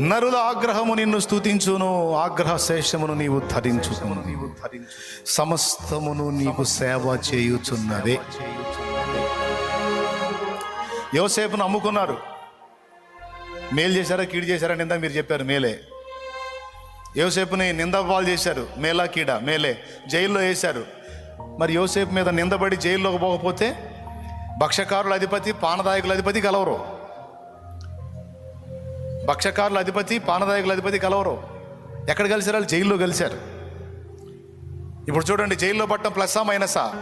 నరుల ఆగ్రహము నిన్ను స్తుతించును ఆగ్రహ శేషమును నీవు నీవు ధరించు సమస్తమును నీకు సేవ చేయుచున్నదే. యోసేపును అమ్ముకున్నారు మేలు చేశారా కీడు చేశారా నింద మీరు చెప్పారు మేలే. యోసేపుని నిందపాలు చేశారు మేలా కీడ మేలే. జైల్లో వేశారు. మరి యోసేపు మీద నిందబడి జైల్లోకి పోకపోతే భక్షకారుల అధిపతి పానదాయకుల అధిపతి కలవరు భక్షకారుల అధిపతి పానదాయకుల అధిపతి కలవరు. ఎక్కడ కలిశారు వాళ్ళు? జైల్లో కలిశారు ఇప్పుడు చూడండి జైల్లో పట్టడం ప్లస్సా మైనసా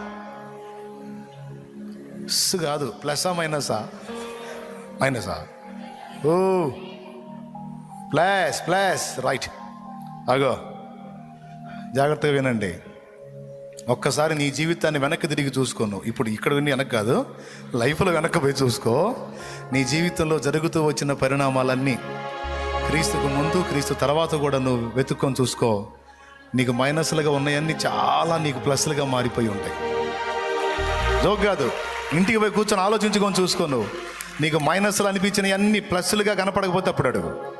స్ కాదు ప్లస్సా మైనసా మైనసా ఓ. Plus plus right. అగో. జాగ్రత్తగా వినండి. ఒక్కసారి నీ జీవితాన్ని వెనక్కి తిరిగి చూసుకోను. ఇప్పుడు ఇక్కడ విని వెనక్కి కాదు లైఫ్లో వెనక్కి పోయి చూసుకో. నీ జీవితంలో జరుగుతూ వచ్చిన పరిణామాలన్నీ క్రీస్తుకు ముందు క్రీస్తు తర్వాత కూడా నువ్వు వెతుక్కొని చూసుకో. నీకు మైనస్లుగా ఉన్నాయన్నీ చాలా నీకు ప్లస్లుగా మారిపోయి ఉంటాయి. జోక్ కాదు ఇంటికి పోయి కూర్చొని ఆలోచించుకొని చూసుకో నువ్వు. నీకు మైనస్లు అనిపించినవి అన్ని ప్లస్లుగా కనపడకపోతే అప్పుడు అడుగు.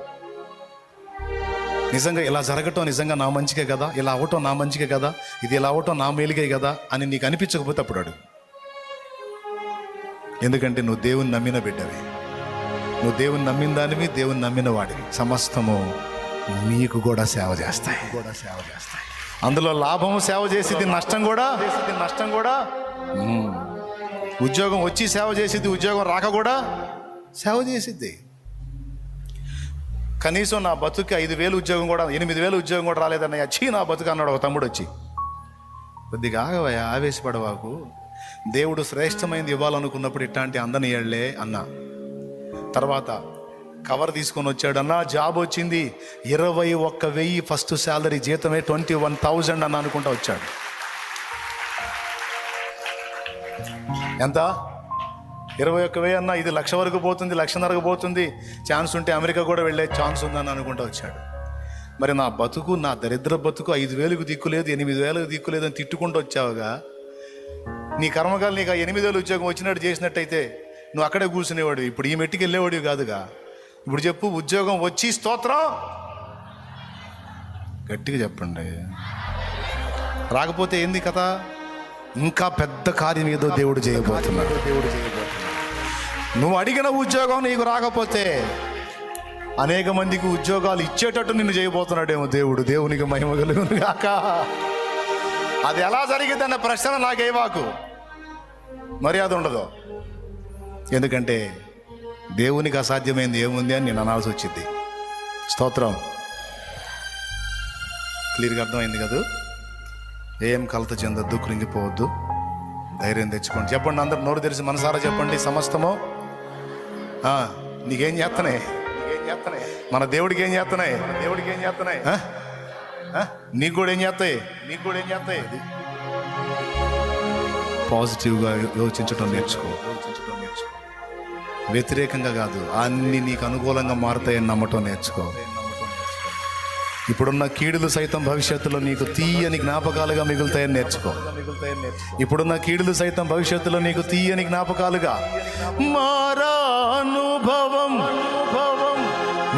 నిజంగా ఇలా జరగటం నిజంగా నా మంచికే కదా? ఇలా అవటం నా మంచికే కదా? ఇది ఇలా అవటం నా మేలుగే కదా? అని నీకు అనిపించకపోతే అప్పుడు అడుగు. ఎందుకంటే నువ్వు దేవుని నమ్మిన బిడ్డవి. నువ్వు దేవుని నమ్మిన దానివి దేవుని నమ్మిన వాడివి. సమస్తము నీకు కూడా సేవ చేస్తాయి. కూడా సేవ చేస్తాయి అందులో లాభం సేవ చేసేది నష్టం కూడా చేసేది నష్టం కూడా ఉద్యోగం వచ్చి సేవ చేసేది ఉద్యోగం రాక కూడా సేవ చేసిద్ది. కనీసం నా బతుకి ఐదు వేలు ఉద్యోగం కూడా ఎనిమిది వేలు ఉద్యోగం కూడా రాలేదన్నయ్య. చీ నా బతుకు అన్నాడు ఒక తమ్ముడు వచ్చి. కొద్దిగా ఆగవయ్యా ఆవేశపడవాకు దేవుడు శ్రేష్టమైనది ఇవ్వాలనుకున్నప్పుడు ఇట్లాంటి అందనియళ్ళే అన్న. తర్వాత కవర్ తీసుకొని వచ్చాడు అన్న జాబ్ వచ్చింది. ఇరవై ఒక్క వెయ్యి ఫస్ట్ శాలరీ జీతమే ట్వంటీ వన్ థౌజండ్ అన్న అనుకుంటా వచ్చాడు. ఎంత? ఇరవై ఒక్క వెయ్యి అన్న ఇది లక్ష వరకు పోతుంది లక్షన్నరకు పోతుంది. ఛాన్స్ ఉంటే అమెరికా కూడా వెళ్ళే ఛాన్స్ ఉందని అనుకుంటూ వచ్చాడు. మరి నా బతుకు నా దరిద్ర బతుకు ఐదు వేలకు దిక్కులేదు ఎనిమిది వేలకు దిక్కులేదు అని తిట్టుకుంటూ వచ్చావుగా. నీ కర్మకాలు నీకు ఆ ఎనిమిది వేలు ఉద్యోగం వచ్చినట్టు చేసినట్టయితే నువ్వు అక్కడే కూర్చునేవాడు ఇప్పుడు ఈ మెట్టికి వెళ్ళేవాడివి కాదుగా. ఇప్పుడు చెప్పు ఉద్యోగం వచ్చి స్తోత్రం. గట్టిగా చెప్పండి. రాకపోతే ఏంది కదా ఇంకా పెద్ద కార్యం ఏదో దేవుడు చేయబోతున్నాడు. దేవుడు చేయబోతున్నాడు. నువ్వు అడిగిన ఉద్యోగం నీకు రాకపోతే అనేక మందికి ఉద్యోగాలు ఇచ్చేటట్టు నిన్ను చేయబోతున్నాడేమో దేవుడు. దేవునికి మహిమ కలుగును కాక అది ఎలా జరిగిందన్న ప్రశ్న నాకేవాకు మర్యాద ఉండదు. ఎందుకంటే దేవునికి అసాధ్యమైంది ఏముంది అని నేను అనాల్సి వచ్చింది. స్తోత్రం. క్లియర్గా అర్థమైంది కదా? ఏం కలత చెందొద్దు కృంగిపోవద్దు. ధైర్యం తెచ్చుకోండి. చెప్పండి అందరు నోరు తెరిచి మనసారా చెప్పండి సమస్తము? నీకేం చేస్తున్నాయి నీకేం చేస్తున్నాయి మన దేవుడికి ఏం చేస్తున్నాయి దేవుడికి ఏం చేస్తున్నాయి నీకు కూడా ఏం చేస్తాయి? నీకు కూడా ఏం చేస్తాయి? పాజిటివ్గా యోచించడం నేర్చుకో. నేర్చుకో. వ్యతిరేకంగా కాదు అన్ని నీకు అనుకూలంగా మారుతాయని నమ్మటం నేర్చుకో. ఇప్పుడున్న కీడులు సైతం భవిష్యత్తులో నీకు తీయని జ్ఞాపకాలుగా మిగులుతాయని నేర్చుకో. ఇప్పుడున్న కీడులు సైతం భవిష్యత్తులో నీకు తీయని జ్ఞాపకాలుగా మారా మారానుభవం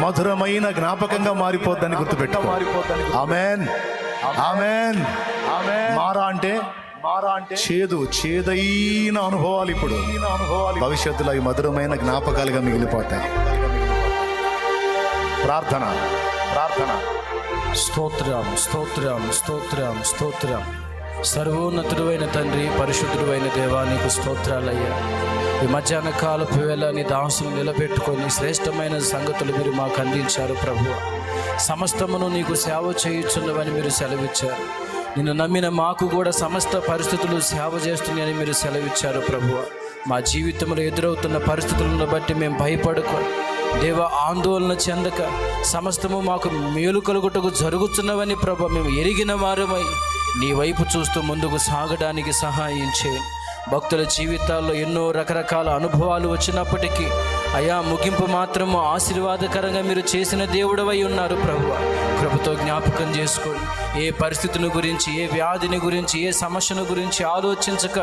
మధురమైన జ్ఞాపకంగా మారిపోద్దని గుర్తుపెట్టు ఆమెన్. ఆమెన్. మారా అంటే? మారా అంటే? చేదు చేదైన అనుభవాలు ఇప్పుడు. అనుభవాలు భవిష్యత్తులో అవి మధురమైన జ్ఞాపకాలుగా మిగిలిపోతాయి. ప్రార్థన. ప్రార్థన. స్తోత్రం స్తోత్రం స్తోత్రం స్తోత్రం. సర్వోన్నతుడైన తండ్రి పరిశుధులవైన దేవా నీకు స్తోత్రాలయ్యా. ఈ మధ్యాహ్న కాలపు వేళ నీ దాసును నిలబెట్టుకొని శ్రేష్టమైన సంగతులు మీరు మాకు అందించారు ప్రభు. సమస్తమును నీకు సేవ చేయుచున్నవని మీరు సెలవిచ్చారు. నిన్ను నమ్మిన మాకు కూడా సమస్త పరిస్థితులు సేవ చేస్తున్నాయని మీరు సెలవిచ్చారు ప్రభు. మా జీవితంలో ఎదురవుతున్న పరిస్థితులను బట్టి మేము భయపడుకో దేవ ఆందోళన చెందక సమస్తము మాకు మేలు కలుగుటకు జరుగుతున్నవని ప్రభ మేము ఎరిగిన వారమై నీ వైపు చూస్తూ ముందుకు సాగడానికి సహాయం భక్తుల జీవితాల్లో ఎన్నో రకరకాల అనుభవాలు వచ్చినప్పటికీ అయా ముగింపు మాత్రము ఆశీర్వాదకరంగా మీరు చేసిన దేవుడవై ఉన్నారు ప్రభు కృపతో జ్ఞాపకం చేసుకోండి ఏ పరిస్థితిని గురించి ఏ వ్యాధిని గురించి ఏ సమస్యను గురించి ఆలోచించక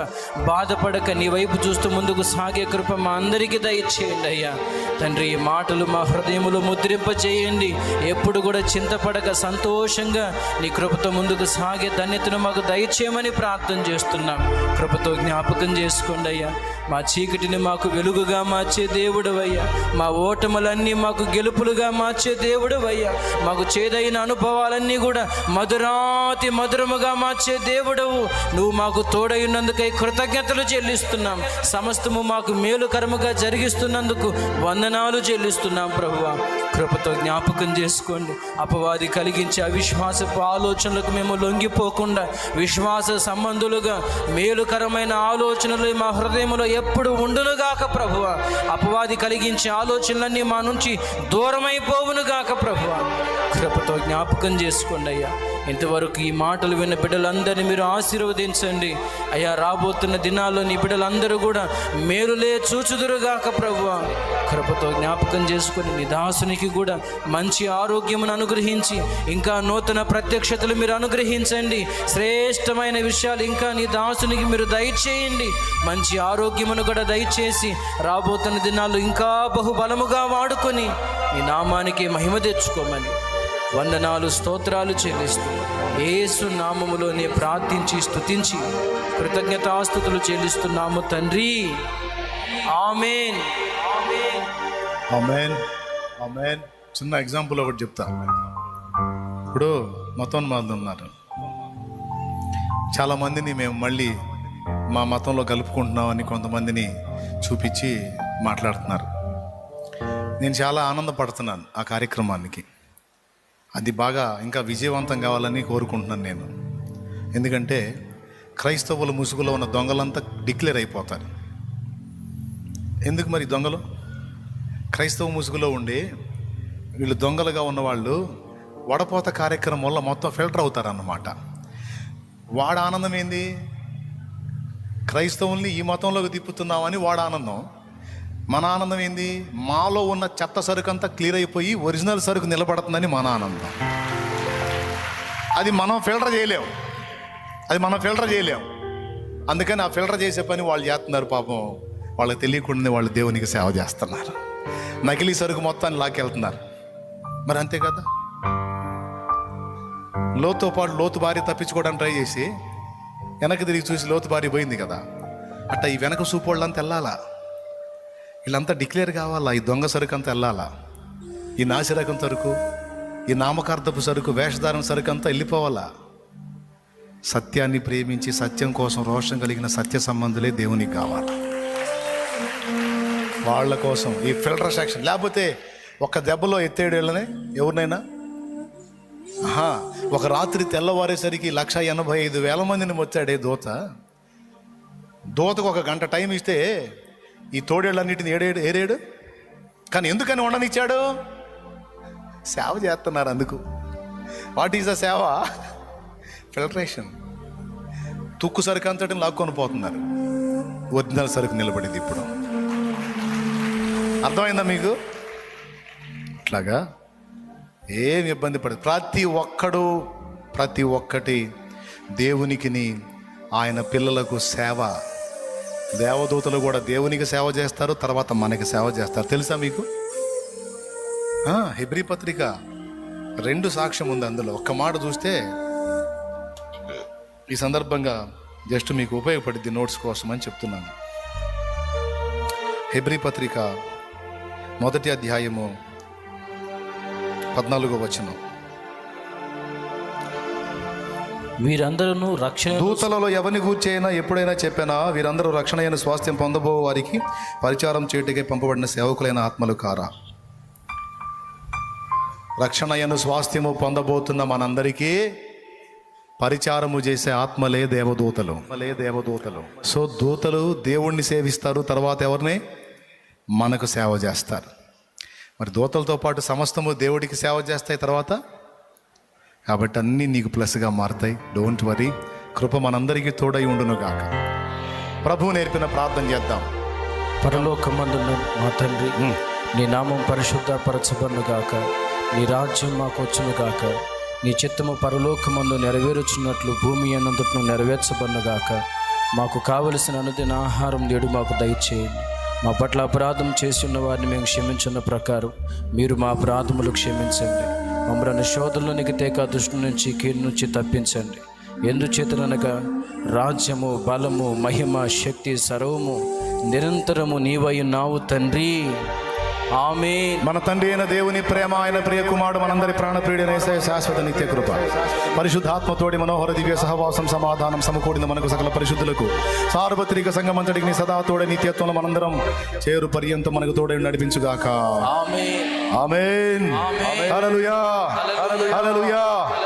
బాధపడక నీ వైపు చూస్తూ ముందుకు సాగే కృప మా అందరికీ దయచేయండి అయ్యా. తండ్రి ఈ మాటలు మా హృదయములు ముద్రింప చేయండి ఎప్పుడు కూడా చింతపడక సంతోషంగా నీ కృపతో ముందుకు సాగే ధన్యతను మాకు దయచేయమని ప్రార్థన చేస్తున్నాం. కృపతో జ్ఞాపకం చేసుకోండి అయ్యా. మా చీకటిని మాకు వెలుగుగా మార్చే దేవుడవయ్యా. మా ఓటములన్నీ మాకు గెలుపులుగా మార్చే దేవుడవయ్యా. మాకు చేదైన అనుభవాలన్నీ కూడా మధురాతి మధురముగా మార్చే దేవుడవు. నువ్వు మాకు తోడైనందుకై కృతజ్ఞతలు చెల్లిస్తున్నాం. సమస్తము మాకు మేలుకరముగా జరిగిస్తున్నందుకు వందనాలు చెల్లిస్తున్నాం ప్రభువా. కృపతో జ్ఞాపకం చేసుకోండి. అపవాది కలిగించే అవిశ్వాసపు ఆలోచనలకు మేము లొంగిపోకుండా విశ్వాస సంబంధులుగా మేలుకరమైన ఆలోచనలు మా హృదయంలో ఎప్పుడు ఉండునుగాక ప్రభువ. అపవాది కలిగించే ఆలోచనలన్నీ మా నుంచి దూరమైపోవునుగాక ప్రభువ. కృపతో జ్ఞాపకం చేసుకోండి అయ్యా. ఇంతవరకు ఈ మాటలు విన్న బిడ్డలందరినీ మీరు ఆశీర్వదించండి. అయ్యా రాబోతున్న దినాల్లో నీ బిడ్డలందరూ కూడా మేలులే చూచుదురుగాక ప్రభువ. కృపతో జ్ఞాపకం చేసుకుని నీ దాసునికి కూడా మంచి ఆరోగ్యమును అనుగ్రహించి ఇంకా నూతన ప్రత్యక్షతలు మీరు అనుగ్రహించండి. శ్రేష్టమైన విషయాలు ఇంకా నీ దాసునికి మీరు దయచేయండి. మంచి ఆరోగ్యమును కూడా దయచేసి రాబోతున్న దినాల్లో ఇంకా బహుబలముగా వాడుకొని నీ నామానికి మహిమ తెచ్చుకోమని వందనాలు స్తోత్రాలు చెల్లిస్తూ ఏసు నామములోనే ప్రార్థించి స్తుతించి కృతజ్ఞతాస్థుతులు చెల్లిస్తున్నాము తండ్రి. ఆమెన్. ఆమెన్. ఆమెన్. చిన్న ఎగ్జాంపుల్ ఒకటి చెప్తా. ఇప్పుడు మతోన్మాదులు ఉన్నారు. చాలామందిని మేము మళ్ళీ మా మతంలో కలుపుకుంటున్నామని కొంతమందిని చూపించి మాట్లాడుతున్నారు. నేను చాలా ఆనందపడుతున్నాను ఆ కార్యక్రమానికి. అది బాగా ఇంకా విజయవంతం కావాలని కోరుకుంటున్నాను నేను. ఎందుకంటే క్రైస్తవుల ముసుగులో ఉన్న దొంగలంతా డిక్లేర్ అయిపోతారు. ఎందుకు మరి దొంగలు? క్రైస్తవ ముసుగులో ఉండి వీళ్ళు దొంగలుగా ఉన్నవాళ్ళు వడపోత కార్యక్రమం వల్ల మొత్తం ఫిల్టర్ అవుతారన్నమాట. వాడ ఆనందం ఏంది? క్రైస్తవుల్ని ఈ మతంలోకి తిప్పుతున్నామని వాడ ఆనందం. మన ఆనందం ఏంది? మాలో ఉన్న చెత్త సరుకు అంతా క్లియర్ అయిపోయి ఒరిజినల్ సరుకు నిలబడుతుందని మన ఆనందం. అది మనం ఫిల్టర్ చేయలేం. అది మనం ఫిల్టర్ చేయలేం. అందుకని ఆ ఫిల్టర్ చేసే పని వాళ్ళు చేస్తున్నారు పాపం. వాళ్ళకి తెలియకుండానే వాళ్ళు దేవునికి సేవ చేస్తున్నారు. నకిలీ సరుకు మొత్తాన్ని లాక్కెళ్తున్నారు. మరి అంతే కదా? లోతుతో పాటు లోతు భార్య తప్పించుకోవడానికి ట్రై చేసి వెనక్కి తిరిగి చూసి లోతు భార్య పోయింది కదా. అట్ట ఈ వెనక సూపు వాళ్ళంతా వెళ్ళాలా? వీళ్ళంతా డిక్లేర్ కావాలా? ఈ దొంగ సరుకు అంతా వెళ్ళాలా? ఈ నాసిరకం సరుకు ఈ నామకార్థపు సరుకు వేషధారం సరుకు అంతా వెళ్ళిపోవాలా? సత్యాన్ని ప్రేమించి సత్యం కోసం రోషం కలిగిన సత్య సంబంధులే దేవునికి కావాలి? వాళ్ళ కోసం ఈ ఫిల్టర్ సెక్షన్ లేకపోతే ఒక దెబ్బలో ఎత్తేడేళ్ళనే ఎవరినైనా? ఆహా ఒక రాత్రి తెల్లవారేసరికి లక్ష ఎనభై ఐదు వేల మందిని వచ్చాడే దోత. దూతకు ఒక గంట టైం ఇస్తే ఈ తోడేళ్ళన్నిటిని ఏడేడు ఏరేడు? కానీ ఎందుకని ఉండనిచ్చాడు సేవ చేస్తున్నారు అందుకు. వాట్ ఈజ్ ద సేవ? ఫిల్టరేషన్ తుక్కు సరుకు అంతటిని లాక్కొని పోతున్నారు. ఒరిజినల్ సరుకు నిలబడింది ఇప్పుడు. అర్థమైందా మీకు? ఇట్లాగా ఏం ఇబ్బంది పడదు. ప్రతి ఒక్కడు ప్రతి ఒక్కటి దేవునికిని ఆయన పిల్లలకు సేవ. దేవదూతలు కూడా దేవునికి సేవ చేస్తారు తర్వాత మనకి సేవ చేస్తారు. తెలుసా మీకు? హెబ్రి హెబ్రీ పత్రిక రెండు సాక్ష్యం ఉంది అందులో. ఒక్క మాట చూస్తే ఈ సందర్భంగా జస్ట్ మీకు ఉపయోగపడింది నోట్స్ కోసం అని చెప్తున్నాను. హెబ్రీ పత్రిక మొదటి అధ్యాయము పద్నాలుగో వచనం. వీరందరూ రక్షణ దూతలలో ఎవరిని గూర్చైనా ఎప్పుడైనా చెప్పానా వీరందరూ రక్షణ అయిన స్వాస్థ్యం పొందబో వారికి పరిచారం చేయుటకే పంపబడిన సేవకులైన ఆత్మలు కారా. రక్షణ అయిన స్వాస్థ్యము పొందబోతున్న మనందరికీ పరిచారము చేసే ఆత్మలే దేవదూతలు. ఆత్మలే దేవదూతలు. సో దూతలు దేవుణ్ణి సేవిస్తారు తర్వాత ఎవరిని? మనకు సేవ చేస్తారు. మరి దూతలతో పాటు సమస్తము దేవుడికి సేవ చేస్తాయి తర్వాత? కాబట్టి అన్నీ నీకు ప్లస్గా మారుతాయి. డోంట్ వరీ కృప మనందరికీ తోడై ఉండును గాక. ప్రభు నేర్పిన ప్రార్థన చేద్దాం. పరలోకమందున్న మా తండ్రి నీ నామం పరిశుద్ధ పరచబడుగాక నీ రాజ్యం మాకు వచ్చును గాక. నీ చిత్తము పరలోకమందు నెరవేరుచున్నట్లు భూమి అన్నంతను నెరవేర్చబడుగాక మాకు కావలసిన అనుదిన ఆహారం నేడు మాకు దయచేయండి. మా పట్ల అపరాధం చేసి ఉన్న వారిని మేము క్షమించున్న ప్రకారం మీరు మా అపరాధములు క్షమించండి. మమ్మల్ని శోధనలోనికి తేక దృష్టి నుంచి కీడు నుంచి తప్పించండి. ఎందుచేతనగా రాజ్యము బలము మహిమ శక్తి సర్వము నిరంతరము నీవై ఉన్నావు తండ్రి. ఆమె మన తండ్రి అయిన దేవుని ప్రేమ ఆయన ప్రియ కుమారుడు మనందరి ప్రాణప్రియుడైన శాశ్వత నిత్య కృప. పరిశుద్ధాత్మతోడి మనోహర దివ్య సహవాసం సమాధానం సమకూడిన మనకు సకల పరిశుద్ధులకు. సార్వత్రిక సంగమంతటికి నీ సదా తోడే నిత్యత్వంలో మనందరం చేరు పర్యంతం మనకు తోడే నడిపించుగాక. ఆమె 아멘. 아멘. 할렐루야. 할렐루야. 할렐루야.